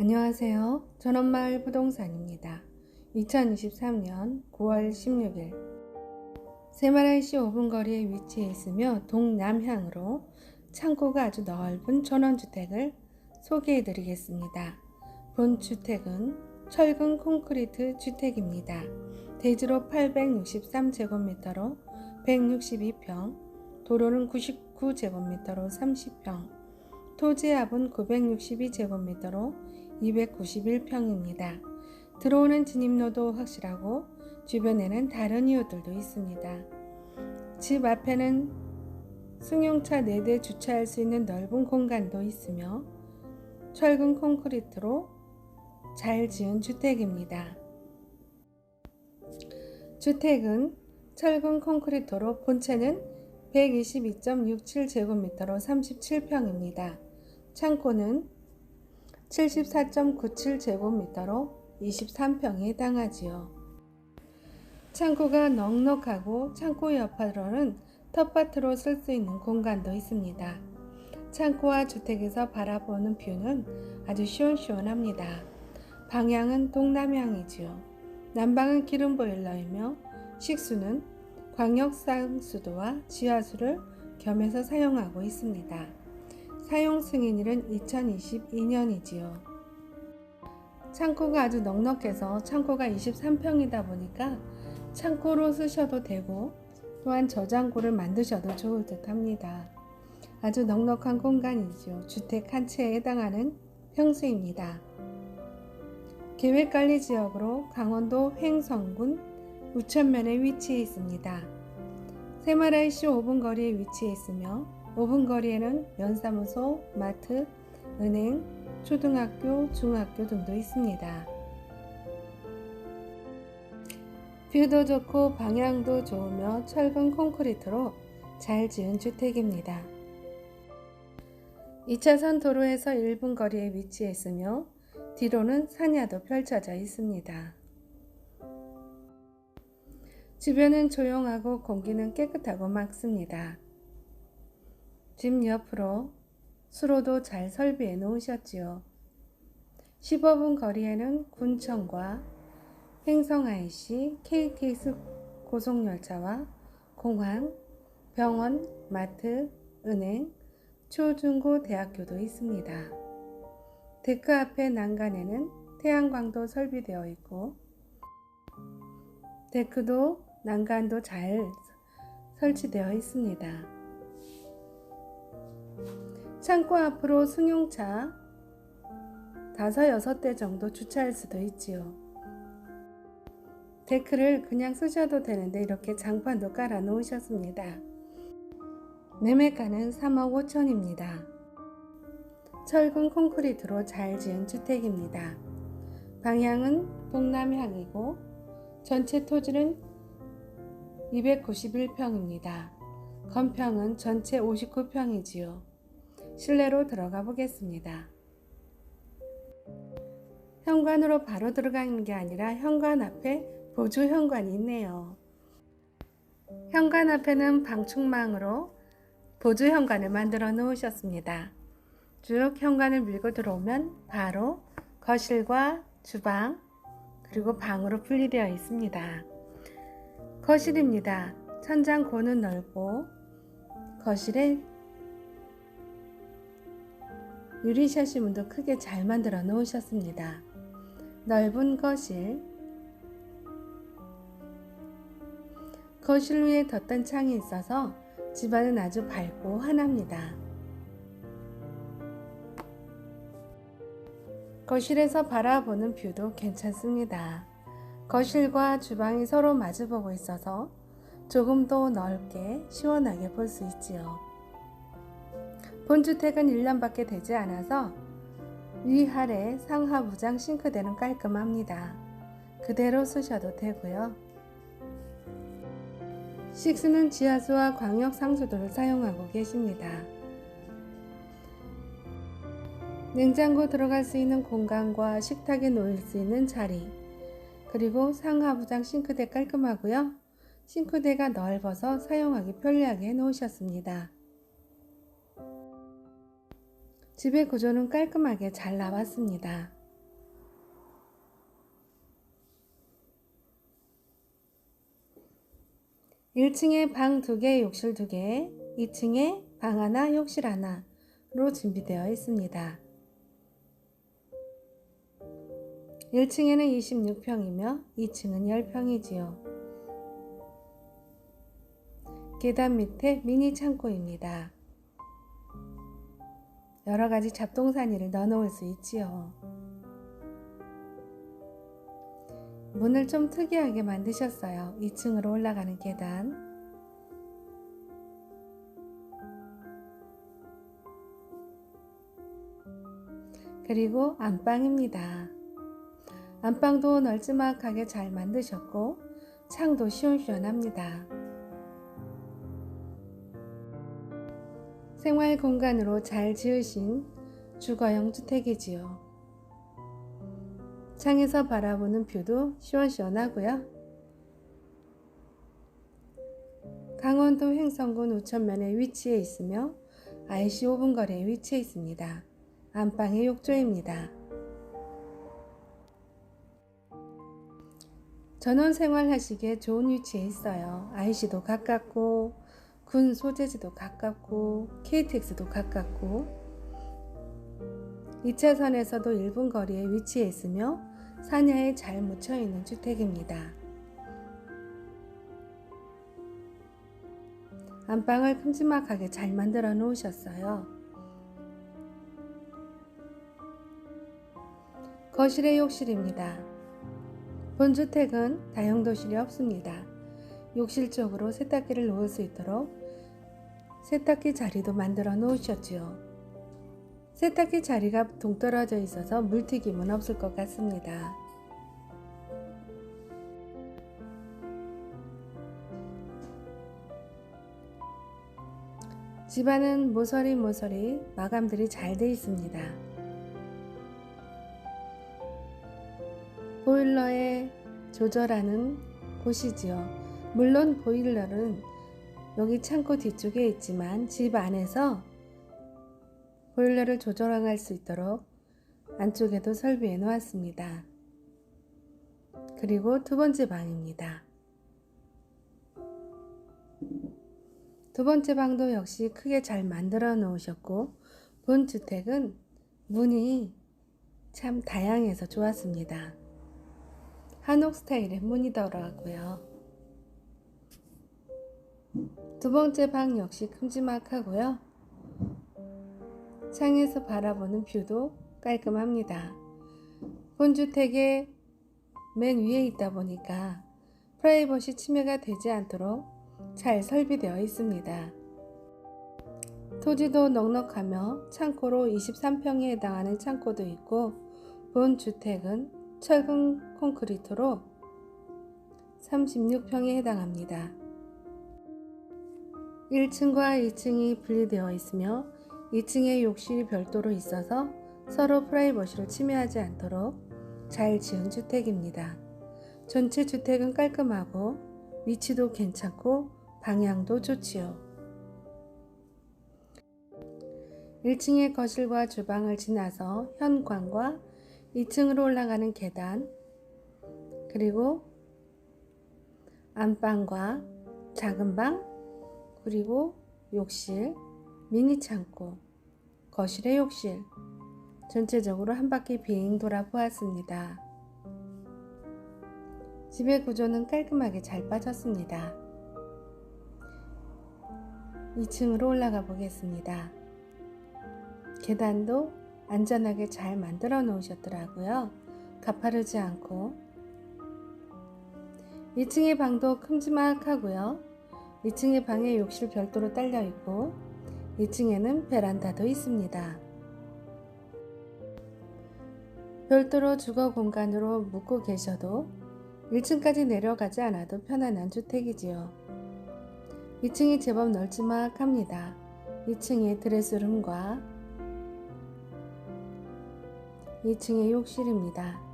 안녕하세요. 전원마을 부동산입니다. 2023년 9월 16일 세마라이시 5분 거리에 위치해 있으며 동남향으로 창고가 아주 넓은 전원주택을 소개해 드리겠습니다. 본 주택은 철근 콘크리트 주택입니다. 대지로 863제곱미터로 162평, 도로는 99제곱미터로 30평, 토지압은 962제곱미터로 291평입니다. 들어오는 진입로도 확실하고 주변에는 다른 이웃들도 있습니다. 집 앞에는 승용차 4대 주차할 수 있는 넓은 공간도 있으며 철근 콘크리트로 잘 지은 주택입니다. 주택은 철근 콘크리트로 본체는 122.67제곱미터로 37평입니다. 창고는 74.97제곱미터로 23평에 해당하지요. 창고가 넉넉하고 창고 옆으로는 텃밭으로 쓸 수 있는 공간도 있습니다. 창고와 주택에서 바라보는 뷰는 아주 시원시원합니다. 방향은 동남향이지요. 난방은 기름 보일러이며 식수는 광역상수도와 지하수를 겸해서 사용하고 있습니다. 사용 승인일은 2022년이지요. 창고가 아주 넉넉해서 창고가 23평이다 보니까 창고로 쓰셔도 되고 또한 저장고를 만드셔도 좋을 듯 합니다. 아주 넉넉한 공간이죠. 주택 한 채에 해당하는 평수입니다. 계획관리 지역으로 강원도 횡성군 우천면에 위치해 있습니다. 세마라이시 5분 거리에 위치해 있으며 5분 거리에는 면사무소, 마트, 은행, 초등학교, 중학교 등도 있습니다. 뷰도 좋고 방향도 좋으며 철근 콘크리트로 잘 지은 주택입니다. 2차선 도로에서 1분 거리에 위치해 있으며 뒤로는 산야도 펼쳐져 있습니다. 주변은 조용하고 공기는 깨끗하고 맑습니다. 집 옆으로 수로도 잘 설비해 놓으셨지요. 15분 거리에는 군청과 횡성IC, KTX 고속열차와 공항, 병원, 마트, 은행, 초중고 대학교도 있습니다. 데크 앞에 난간에는 태양광도 설비되어 있고 데크도 난간도 잘 설치되어 있습니다. 창고 앞으로 승용차 다섯 여섯 대 정도 주차할 수도 있지요. 데크를 그냥 쓰셔도 되는데 이렇게 장판도 깔아 놓으셨습니다. 매매가는 3억 5천입니다. 철근 콘크리트로 잘 지은 주택입니다. 방향은 동남향이고 전체 토지는 291평입니다. 건평은 전체 59평이지요. 실내로 들어가 보겠습니다. 현관으로 바로 들어가는 게 아니라 현관 앞에 보조 현관이 있네요. 현관 앞에는 방충망으로 보조 현관을 만들어 놓으셨습니다. 쭉 현관을 밀고 들어오면 바로 거실과 주방 그리고 방으로 분리되어 있습니다. 거실입니다. 천장 고는 넓고 거실에 유리샷이 문도 크게 잘 만들어 놓으셨습니다. 넓은 거실 거실 위에 덧단 창이 있어서 집안은 아주 밝고 환합니다. 거실에서 바라보는 뷰도 괜찮습니다. 거실과 주방이 서로 마주보고 있어서 조금 더 넓게 시원하게 볼 수 있지요. 본주택은 1년밖에 되지 않아서 위아래 상하부장 싱크대는 깔끔합니다. 그대로 쓰셔도 되고요. 식수는 지하수와 광역 상수도를 사용하고 계십니다. 냉장고 들어갈 수 있는 공간과 식탁에 놓일 수 있는 자리, 그리고 상하부장 싱크대 깔끔하고요. 싱크대가 넓어서 사용하기 편리하게 해 놓으셨습니다. 집의 구조는 깔끔하게 잘 나왔습니다. 일층에 방 두개 욕실 두개 2층에 방 하나, 욕실 하나로 준비되어 있습니다. 1층에는 26평이며 2층은 10평이지요. 계단 밑에 미니 창고입니다. 여러 가지 잡동사니를 넣어 놓을 수 있지요. 문을 좀 특이하게 만드셨어요. 2층으로 올라가는 계단. 그리고 안방입니다. 안방도 널찍하게 잘 만드셨고 창도 시원시원합니다. 생활 공간으로 잘 지으신 주거용 주택이지요. 창에서 바라보는 뷰도 시원시원하고요. 강원도 횡성군 우천면에 위치해 있으며 IC 5분 거리에 위치해 있습니다. 안방의 욕조입니다. 전원 생활하시기에 좋은 위치에 있어요. IC도 가깝고 군 소재지도 가깝고 KTX도 가깝고 2차선에서도 1분 거리에 위치해 있으며 산야에 잘 묻혀 있는 주택입니다. 안방을 큼지막하게 잘 만들어 놓으셨어요. 거실의 욕실입니다. 본주택은 다용도실이 없습니다. 욕실 쪽으로 세탁기를 놓을 수 있도록 세탁기 자리도 만들어 놓으셨지요. 세탁기 자리가 동떨어져 있어서 물튀김은 없을 것 같습니다. 집안은 모서리 모서리 마감들이 잘 되어 있습니다. 보일러에 조절하는 곳이지요. 물론 보일러는 여기 창고 뒤쪽에 있지만 집 안에서 보일러를 조절할 수 있도록 안쪽에도 설비해 놓았습니다. 그리고 두 번째 방입니다. 두 번째 방도 역시 크게 잘 만들어 놓으셨고 본 주택은 문이 참 다양해서 좋았습니다. 한옥 스타일의 문이더라고요. 두 번째 방 역시 큼지막하고요. 창에서 바라보는 뷰도 깔끔합니다. 본주택의 맨 위에 있다 보니까 프라이버시 침해가 되지 않도록 잘 설비되어 있습니다. 토지도 넉넉하며 창고로 23평에 해당하는 창고도 있고 본 주택은 철근 콘크리트로 36평에 해당합니다. 1층과 2층이 분리되어 있으며 2층에 욕실이 별도로 있어서 서로 프라이버시를 침해하지 않도록 잘 지은 주택입니다. 전체 주택은 깔끔하고 위치도 괜찮고 방향도 좋지요. 1층의 거실과 주방을 지나서 현관과 2층으로 올라가는 계단 그리고 안방과 작은 방 그리고 욕실, 미니 창고, 거실의 욕실, 전체적으로 한 바퀴 비행 돌아보았습니다. 집의 구조는 깔끔하게 잘 빠졌습니다. 2층으로 올라가 보겠습니다. 계단도 안전하게 잘 만들어 놓으셨더라고요. 가파르지 않고 2층의 방도 큼지막하고요. 2층의 방에 욕실 별도로 딸려 있고 2층에는 베란다도 있습니다. 별도로 주거 공간으로 묵고 계셔도 1층까지 내려가지 않아도 편안한 주택이지요. 2층이 제법 널찍막합니다. 2층에 드레스룸과 2층의 욕실입니다.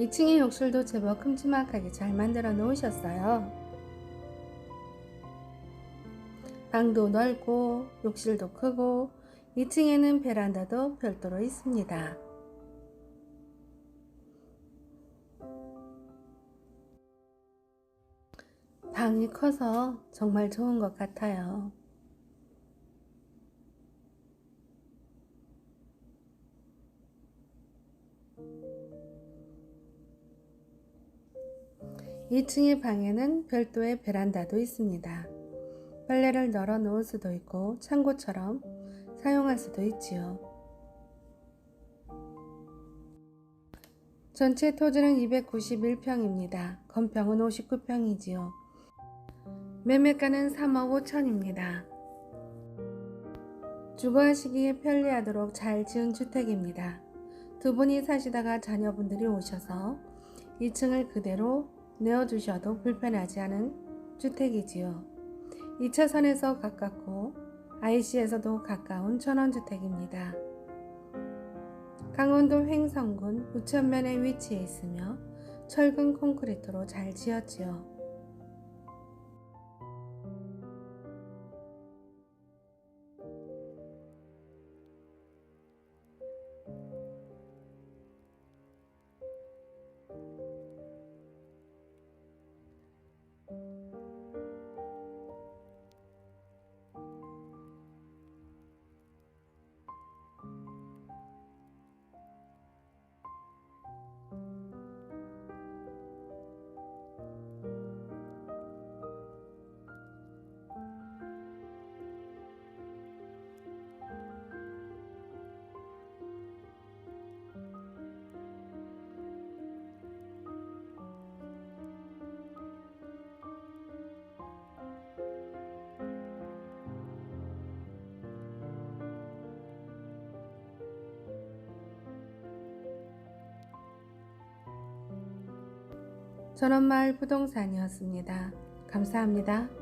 2층의 욕실도 제법 큼지막하게 잘 만들어 놓으셨어요. 방도 넓고 욕실도 크고 2층에는 베란다도 별도로 있습니다. 방이 커서 정말 좋은 것 같아요. 이층의 방에는 별도의 베란다도 있습니다. 빨래를 널어 놓을 수도 있고 창고처럼 사용할 수도 있지요. 전체 토지는 291평입니다. 건평은 59평이지요. 매매가는 3억 5천입니다. 주거하시기에 편리하도록 잘 지은 주택입니다. 두 분이 사시다가 자녀분들이 오셔서 2층을 그대로 내어주셔도 불편하지 않은 주택이지요. 2차선에서 가깝고 IC에서도 가까운 전원주택입니다. 강원도 횡성군 부천면에 위치해 있으며 철근 콘크리트로 잘 지었지요. 전원마을 부동산이었습니다. 감사합니다.